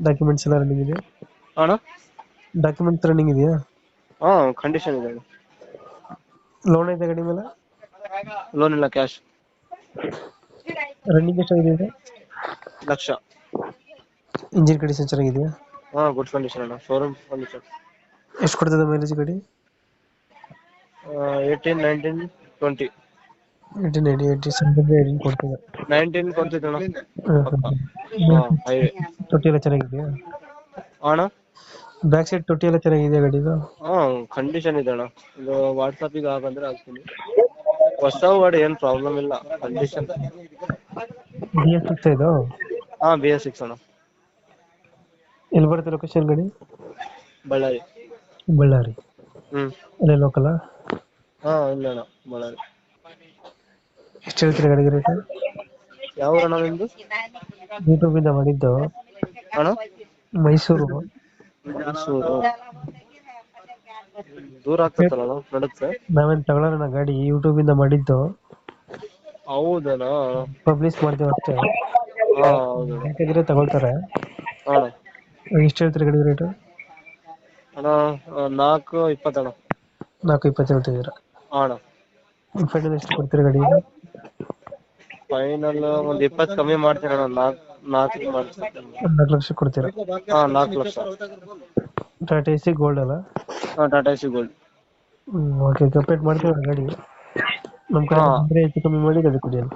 Documents ಎಲ್ಲ running ಇದೆಯಾ? ಅಣ್ಣ ಡಾಕ್ಯುಮೆಂಟ್ಸ್ ರನ್ನಿಂಗ್ ಇದೆಯಾ? ಹಾ ಕಂಡೀಷನ್ ಇದೆ ಲೋನ್ ಇದೆ ಗಾಡಿ ಮೇಲೆ ಲೋನ್ ಇಲ್ಲ ಕ್ಯಾಶ್ ರನ್ನಿಂಗ್ ಎಷ್ಟಾಗಿದೆ ಇದು? ಲಕ್ಷ. ಇಂಜಿನ್ ಕಂಡೀಷನ್ ಚೆನ್ನಾಗಿದೆಯಾ? ಹಾ ಗುಡ್ ಕಂಡೀಷನ್ ಅಣ್ಣ. ಶೋರೂಮ್ ಕಂಡೀಷನ್ ಎಷ್ಟು ಕೊಡ್ತದೆ ಮೈಲೇಜ್ ಗಾಡಿ? Eighteen nineteen twenty eighteen eighty eighty seventy eighteen ಕೊಡ್ತದೆ? ನೈನ್ಟೀನ್ ಕೊಡ್ತಿದ್ದಣ್ಣ. ಹೈವೇ ತೊಟ್ಟಿ ಎಲ್ಲ ಚೆನ್ನಾಗಿದೆಯಾ? ಅಣ್ಣ? ಬ್ಯಾಕ್ ಸೈಡ್ ತೊಟ್ಟಿ ಎಲ್ಲ ಚೆನ್ನಾಗಿದೆಯಾ ಗಾಡಿದು? ಹಾಂ ಕಂಡೀಷನ್ ಇದೆ ಅಣ್ಣ. ಇದು ವಾಟ್ಸಪ್ಪಿಗೆ ಹಾಕಂದ್ರೆ ಹಾಕ್ತೀನಿ. ಹೊಸ ಗಾಡಿ ಏನು ಪ್ರಾಬ್ಲಮ್ ಇಲ್ಲ ಕಂಡೀಷನ್ ಬಿ ಎಸ್ ಸಿಕ್ಸ್ ಇದು? ಹಾಂ ಬಿ ಎಸ್ ಸಿಕ್ಸ್ ಅಣ್ಣ. ಎಲ್ಲಿ ಬರುತ್ತೆ ಲೊಕೇಶನ್ ಗಾಡಿ? ಬಳ್ಳಾರಿ. ಬಳ್ಳಾರಿ. ಹ್ಮ್. ಅಲ್ಲೇ ಲೋಕಲ್ ಹಾ ಇಲ್ಲ ಅಣ್ಣ ಬಳ್ಳಾರಿ. ಎಷ್ಟು ಹೇಳ್ತೀರಾ ಗಾಡಿಗೆ ರೇಟ್ ಯಾವ ಅಣ್ಣ ನಿಮ್ದು ಯೂಟ್ಯೂಬಿಂದ ಮಾಡಿದ್ದು. ಅಣ್ಣ? ಮೈಸೂರು. ಮೈಸೂರು. ದೂರ ಆಗ್ತದಲ್ಲ ನಡುತ್ತೆ. ನಾವೇನ್ ತಗೊಳ್ಳೋಣ ಗಾಡಿ ಯೂಟ್ಯೂಬ್ ಇಂದ ಮಾಡಿದ್ದು. ಹೌದಣ್ಣ. ಪಬ್ಲಿಷ್ ಮಾಡ್ತೀವಿ ಅಷ್ಟೇ. ಹಾ ಹೌದು ಬೇಕಾದ್ರೆ ತಗೊಳ್ತಾರೆ. ಅಣ್ಣ ಎಷ್ಟು ಹೇಳ್ತೀರಿ ಗಾಡಿ ರೇಟ್? ಅಣ್ಣ ನಾಲ್ಕು ಇಪ್ಪತ್ತಣ್ಣ. ನಾಲ್ಕು ಇಪ್ಪತ್ತು ಹೇಳ್ತಿದ್ದೀರಾ? ಅಣ್ಣ. ಫೈನಲ್ ಎಷ್ಟು ಕೊಡ್ತೀರಾ ಗಾಡಿ? ಫೈನಲ್ ಒಂದ್ ಇಪ್ಪತ್ತು ಕಮ್ಮಿ ಮಾಡ್ತೀನಿ ಅಣ್ಣ ನಾಲ್ಕು. ನಾಲ್ಕು ನಾಲ್ಕು ಲಕ್ಷ ಕೊಡ್ತೀರಾ? ಹಾ ನಾಲ್ಕು lakh. Tata A C gold ಅಲ್ಲ? ಹಾ ಟಾಟಾ ಸಿ ಗೋಲ್ಡ್ ಹ್ಮ್ ಓಕೆ ಕಂಪ್ಲೀಟ್ ಮಾಡ್ತೀವಿ ಗಾಡಿ ನಮ್ಮ ಕಡೆ ಹೆಚ್ಚು ಕಮ್ಮಿ ಮಾಡಿ ಗಾಡಿ ಕೊಡಿ ಅಲ್ಲ